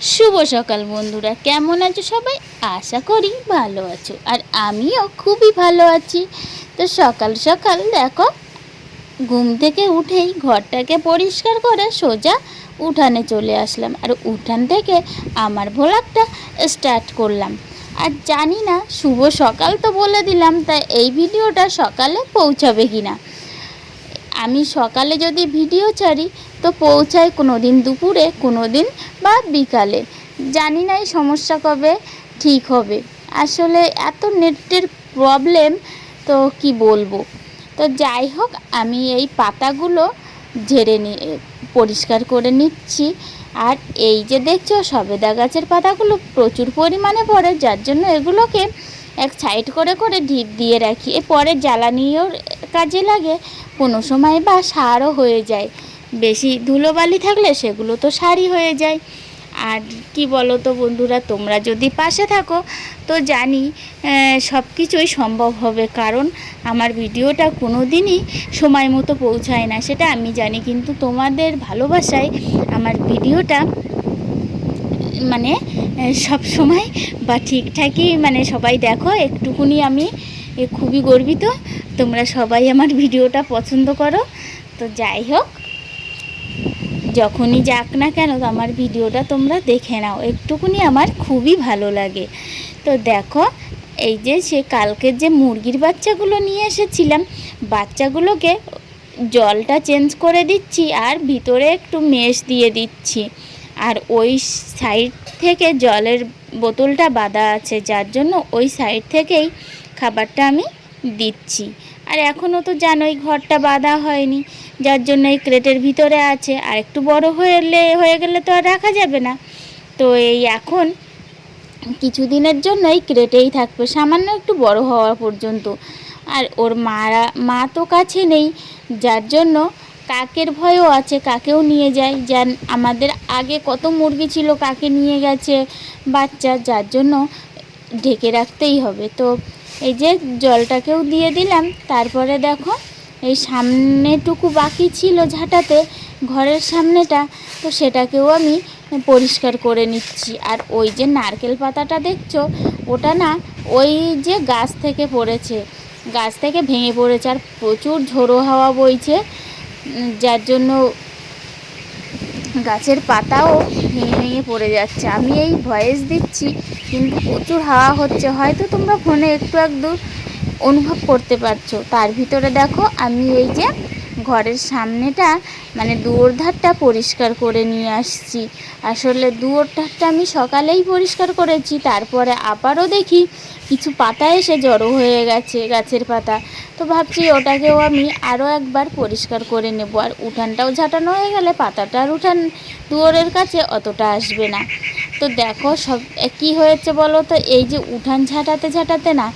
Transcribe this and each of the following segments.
শুভ সকাল বন্ধুরা, কেমন আছো সবাই? আশা করি ভালো আছো, আর আমিও খুবই ভালো আছি। তো সকাল সকাল দেখো, ঘুম থেকে উঠেই ঘরটাকে পরিষ্কার করে সোজা উঠানে চলে আসলাম। আর উঠান থেকে আমার ভোলাকটা স্টার্ট করলাম। আর জানি না, শুভ সকাল তো বলে দিলাম, তাই এই ভিডিওটা সকালে পৌঁছাবে কি না আমি সকালে যদি ভিডিও ছাড়ি তো পৌঁছায় কোনো দিন দুপুরে কোনো দিন বা বিকালে। জানি না এই সমস্যা কবে ঠিক হবে। আসলে এত নেটের প্রবলেম তো কি বলব? তো যাই হোক, আমি এই পাতাগুলো ঝেড়ে নি পরিষ্কার করে নিচ্ছি। আর এই যে দেখছ, সবেদা গাছের পাতাগুলো প্রচুর পরিমাণে পড়ে, যার জন্য এগুলোকে এক সাইড করে করে ঢিপ দিয়ে রাখি। এ, পরে জ্বালানিও কাজে লাগে। কোনো সময় বা সারও হয়ে যায়। বেশি ধুলোবালি থাকলে সেগুলো তো সারি হয়ে যায়। আর কি বলো তো বন্ধুরা, তোমরা যদি পাশে থাকো, তো জানি সব কিছুই সম্ভব হবে। কারণ আমার ভিডিওটা কোনো দিনই সময় মতো পৌঁছায় না, সেটা আমি জানি। কিন্তু তোমাদের ভালোবাসায় আমার ভিডিওটা মানে সব সময় বা ঠিকঠাকই মানে সবাই দেখো। একটুকুনি আমি খুবই গর্বিত। তোমরা সবাই আমার ভিডিওটা পছন্দ করো। তো যাই হোক যখনই যাক না কেন, আমার ভিডিওটা তোমরা দেখে নাও। একটুকুনি আমার খুবই ভালো লাগে। তো দেখো, এই যে সে কালকের যে মুরগির বাচ্চাগুলো নিয়ে এসেছিলাম, বাচ্চাগুলোকে জলটা চেঞ্জ করে দিচ্ছি আর ভিতরে একটু মেশ দিয়ে দিচ্ছি। আর ওই সাইড থেকে জলের বোতলটা বাঁধা আছে, যার জন্য ওই সাইড থেকেই খাবারটা আমি দিচ্ছি। আর এখনও তো জানোই ঘরটা বাঁধা হয়নি, যার জন্য এই ক্রেটের ভিতরে আছে। আর একটু বড় হয়ে হয়ে গেলে তো আর রাখা যাবে না। তো এই এখন কিছুদিনের জন্য এই ক্রেটেই থাকবে, সামান্য একটু বড় হওয়া পর্যন্ত। আর ওর মারা, মা তো কাছে নেই, যার জন্য কাকের ভয়ও আছে, কাকেও নিয়ে যায়। যান আমাদের আগে কত মুরগি ছিল, কাকে নিয়ে গেছে বাচ্চা, যার জন্য ঢেকে রাখতেই হবে। তো এই যে জলটাকেও দিয়ে দিলাম। তারপরে দেখো, এই সামনেটুকু বাকি ছিল ঝাঁটাতে, ঘরের সামনেটা, তো সেটাকেও আমি পরিষ্কার করে নিচ্ছি। আর ওই যে নারকেল পাতাটা দেখছ, ওটা না ওই যে গাছ থেকে পড়েছে, গাছ থেকে ভেঙে পড়েছে। আর প্রচুর ঝোড়ো হাওয়া বইছে যার জন্য গাছের পাতাও ভেঙে ভেঙে পড়ে যাচ্ছে। আমি এই ভয়েস দিচ্ছি, কিন্তু প্রচুর হাওয়া হচ্ছে। হয়তো তোমরা ফোনে একটু একদু অনুভব করতে পারছ। তার ভিতরে দেখো, আমি এই যে ঘরের সামনেটা মানে দুয়োর ধারটা পরিষ্কার করে নিয়ে আসছি। আসলে দুয়োর ধারটা আমি সকালেই পরিষ্কার করেছি, তারপরে আবারও দেখি কিছু পাতা এসে জড়ো হয়ে গেছে গাছের পাতা। তো ভাবছি ওটাকেও আমি আরও একবার পরিষ্কার করে নেব। আর উঠানটাও ঝাঁটানো হয়ে গেলে পাতাটা আর উঠান দুয়োরের কাছে অতটা আসবে না। তো দেখো সব কী হয়েছে বলো তো? এই যে উঠান ঝাঁটাতে ঝাঁটাতে না,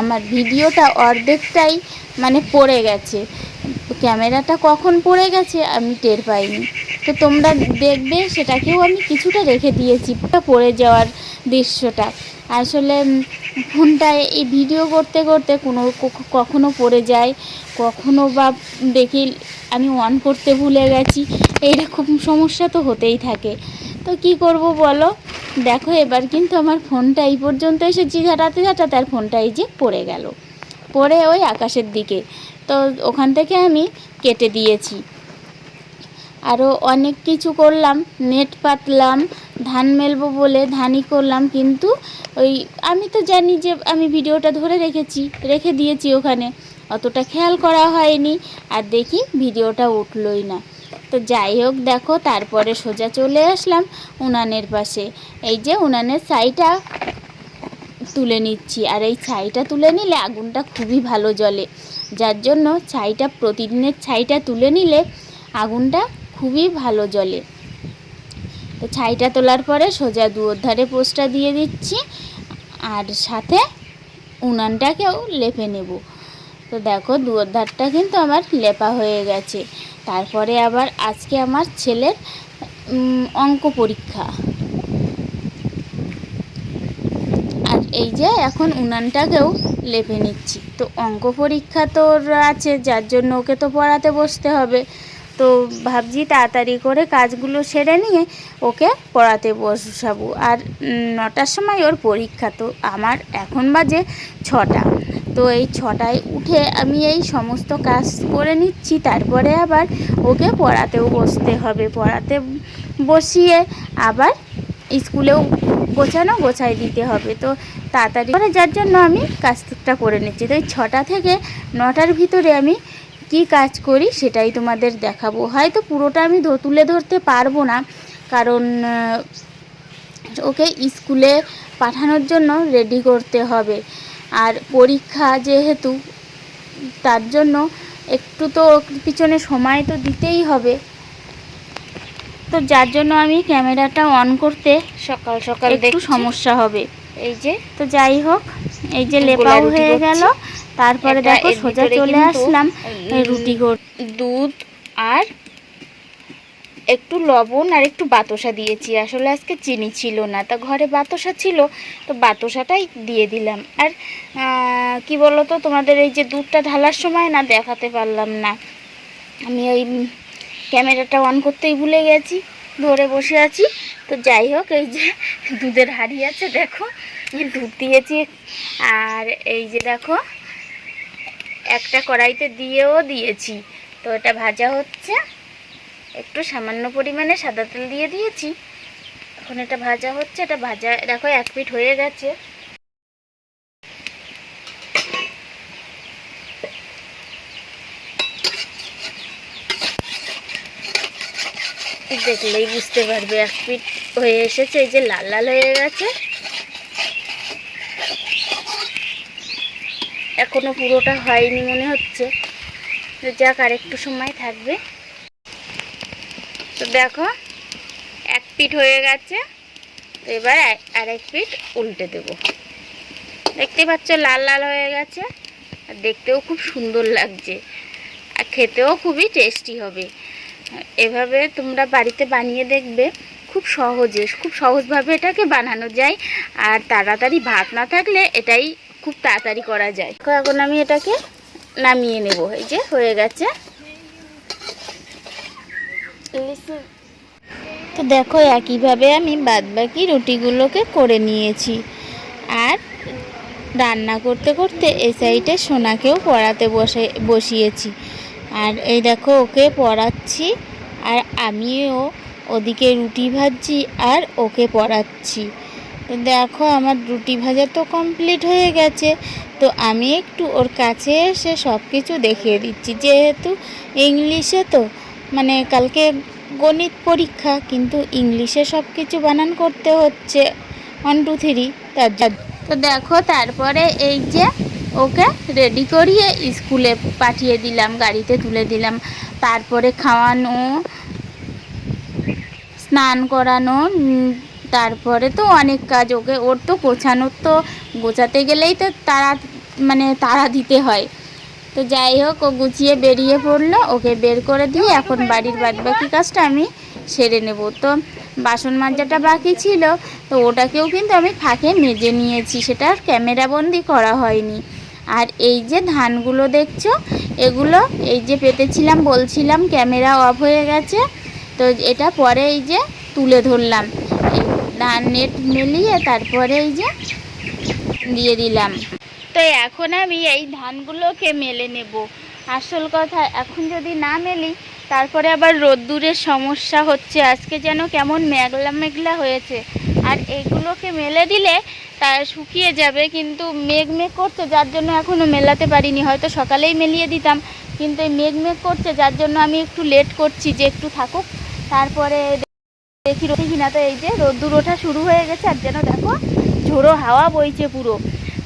আমার ভিডিওটা অর্ধেকটাই মানে পড়ে গেছে। ক্যামেরাটা কখন পড়ে গেছে আমি টের পাইনি। তো তোমরা দেখবে সেটাকেও আমি কিছুটা রেখে দিয়েছি পড়ে যাওয়ার দৃশ্যটা। আসলে ফোনটা এই ভিডিও করতে করতে কোনো কখনো পড়ে যায়, কখনো বা দেখি আমি অন করতে ভুলে গেছি, এইরকম সমস্যা তো হতেই থাকে। তো কি করব বলো? দেখো এবার কিন্তু আমার ফোনটা এই পর্যন্ত এসেছি ঝাঁটাতে ঝাঁটাতে আর ফোনটা এই যে পড়ে গেল। পড়ে ওই আকাশের দিকে। তো ওখান থেকে আমি কেটে দিয়েছি। আরও অনেক কিছু করলাম, নেট পাতলাম, ধান মেলবো বলে ধানই করলাম, কিন্তু ওই আমি তো জানি যে আমি ভিডিওটা ধরে রেখেছি, রেখে দিয়েছি ওখানে। অতটা খেয়াল করা হয়নি আর দেখি ভিডিওটা উঠলই না। তো যাই হোক, দেখো, তারপরে সোজা চলে আসলাম উনানের পাশে। এই যে উনানের ছাইটা তুলে নিচ্ছি। আর এই ছাইটা তুলে নিলে আগুনটা খুবই ভালো জ্বলে। যার জন্য ছাইটা প্রতিদিনের ছাইটা তুলে নিলে আগুনটা খুবই ভালো জ্বলে। তো ছাইটা তোলার পরে সোজা দুয়োর ধারে পোস্টটা দিয়ে দিচ্ছি। আর সাথে উনানটাকেও লেপে নেব। তো দেখো দুয়োর ধারটা কিন্তু আমার লেপা হয়ে গেছে। তারপরে আবার আজকে আমার ছেলের অঙ্ক পরীক্ষা আর এই যে এখন উনানটাকেও লেপে নিচ্ছি। তো অঙ্ক পরীক্ষা তোর আছে, যার জন্য ওকে তো পড়াতে বসতে হবে। তো ভাবছি তাড়াতাড়ি করে কাজগুলো সেরে নিয়ে ওকে পড়াতে বসাবো। আর নটার সময় ওর পরীক্ষা, তো আমার এখন বাজে ছটা। তো এই ছটায় উঠে আমি এই সমস্ত কাজ করে নিচ্ছি, তারপরে আবার ওকে পড়াতেও বসতে হবে। পড়াতে বসিয়ে আবার স্কুলেও গোছানো গোছাই দিতে হবে। তো তাড়াতাড়ি করে যার জন্য আমি কাজটা করে নিচ্ছি। তো ছটা থেকে নটার ভিতরে আমি কি কাজ করি সেটাই তোমাদের দেখাবো। হয়তো পুরোটা আমি তুলে ধরতে পারব না। কারণ ওকে স্কুলে পাঠানোর জন্য রেডি করতে হবে। আর পরীক্ষা যেহেতু, তার জন্য একটু তো পিছনে সময় তো দিতেই হবে। তো যার জন্য আমি ক্যামেরাটা অন করতে সকাল সকাল একটু সমস্যা হবে। এই যে তো যাই হোক এই যে লেপাও হয়ে। গেল। তারপরে দেখো সোজা চলে আসলাম। রুটি দুধ আর একটু লবণ আর একটু বাতাসা দিয়েছি। আসলে আজকে চিনি ছিল না তা ঘরে বাতাসা ছিল তো বাতাসাটাই দিয়ে দিলাম। আর কি বলতো তোমাদের এই যে দুধটা ঢালার সময় না দেখাতে পারলাম না। আমি ওই ক্যামেরাটা অন করতেই ভুলে গেছি, ধরে বসে আছি। তো যাই হোক, এই যে দুধের হাড়ি আছে, দেখো দুধ দিয়েছি। আর এই যে দেখো, একটা কড়াইতে দিয়েও দিয়েছি। তো এটা ভাজা হচ্ছে। একটু সামান্য পরিমাণে সাদা তেল দিয়ে দিয়েছি। এখন এটা ভাজা হচ্ছে, এটা ভাজা, দেখো, এক পিঠ হয়ে গেছে। দেখলেই বুঝতে পারবে, এক পিঠ হয়ে এসেছে, এই যে লাল লাল হয়ে গেছে। এখনও পুরোটা হয়নি মনে হচ্ছে। যাক, আর একটু সময় থাকবে। তো দেখো, এক পিট হয়ে গেছে। তো এবার এক পিঠ উল্টে দেব। দেখতে পাচ্ছ, লাল লাল হয়ে গেছে। আর দেখতেও খুব সুন্দর লাগছে। আর খেতেও খুবই টেস্টি হবে। এভাবে তোমরা বাড়িতে বানিয়ে দেখবে, খুব সহজে, খুব সহজভাবে এটাকে বানানো যায়। আর তাড়াতাড়ি ভাত না থাকলে এটাই খুব তাড়াতাড়ি করা যায়। এখন আমি এটাকে নামিয়ে নেব। এই যে, হয়ে গেছে। তো দেখো, একইভাবে আমি বাদবাকি রুটিগুলোকে করে নিয়েছি। আর রান্না করতে করতে এই সাইডে সোনাকেও পড়াতে বসে, বসিয়েছি। আর এই দেখো ওকে পড়াচ্ছি, আর আমিও ওদিকে রুটি ভাজছি আর ওকে পড়াচ্ছি। তো দেখো আমার রুটি ভাজা তো কমপ্লিট হয়ে গেছে, তো আমি একটু ওর কাছে এসে সব কিছু দেখিয়ে দিচ্ছি। যেহেতু ইংলিশে তো মানে কালকে গণিত পরীক্ষা, কিন্তু ইংলিশে সব কিছু বানান করতে হচ্ছে ওয়ান টু থ্রি তার তো দেখো তারপরে এই যে ওকে রেডি করিয়ে স্কুলে পাঠিয়ে দিলাম, গাড়িতে তুলে দিলাম। তারপরে খাওয়ানো, স্নান করানো তারপরে তো অনেক কাজ। ওকে, ওর তো গোছানোর তো, গোছাতে গেলেই তো তারা মানে তারা দিতে হয়। তো যাই হোক, ও গুছিয়ে বেরিয়ে পড়ল। ওকে বের করে দিয়ে এখন বাড়ির বাদবাকি কাজটা আমি সেরে নেব। তো বাসন মাজাটা বাকি ছিল। তো ওটাকেও কিন্তু আমি ফাঁকে মেজে নিয়েছি। সেটা ক্যামেরাবন্দি করা হয়নি। আর এই যে ধানগুলো দেখছ, এগুলো এই যে পেতেছিলাম, বলছিলাম ক্যামেরা অফ হয়ে গেছে, তো এটা পরে এই যে তুলে ধরলাম। ধান নেট মেলিয়ে তারপরে এই যে দিয়ে দিলাম। তো এখন আমি এই ধানগুলোকে মেলে নেব। আসল কথা, এখন যদি না মেলি তারপরে আবার রোদ্দুরের সমস্যা হচ্ছে। আজকে যেন কেমন মেঘলা মেঘলা হয়েছে। আর এইগুলোকে মেলে দিলে তা শুকিয়ে যাবে, কিন্তু মেঘ মেঘ করছে, যার জন্য এখনও মেলাতে পারিনি। হয়তো সকালেই মেলিয়ে দিতাম, কিন্তু এই মেঘ মেঘ করছে, যার জন্য আমি একটু লেট করছি যে একটু থাকুক। তারপরে দেখি রোদে কিনা। তো এই যে রোদ্দুর ওঠা শুরু হয়ে গেছে, আর যেন দেখো ঝোড়ো হাওয়া বইছে পুরো।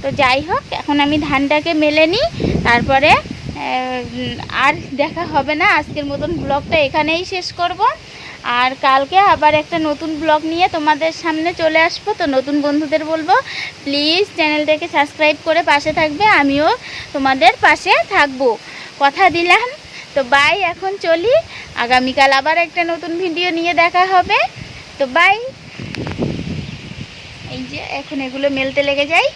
তো যাই হোক, এখন আমি ধানটাকে মেলে নিই, তারপরে আর দেখা হবে না। আজকের মতন ব্লগটা এখানেই শেষ করব। আর কালকে আবার একটা নতুন ব্লগ নিয়ে তোমাদের সামনে চলে আসব। তো নতুন বন্ধুদের বলব প্লিজ চ্যানেলটাকে সাবস্ক্রাইব করে পাশে থাকবে। আমিও তোমাদের পাশে থাকব। কথা দিলাম। তো বাই এখন চলি। আগামীকাল আবার একটা নতুন ভিডিও নিয়ে দেখা হবে। তো বাই এই যে, এখন এগুলো মেলতে লেগে যাই।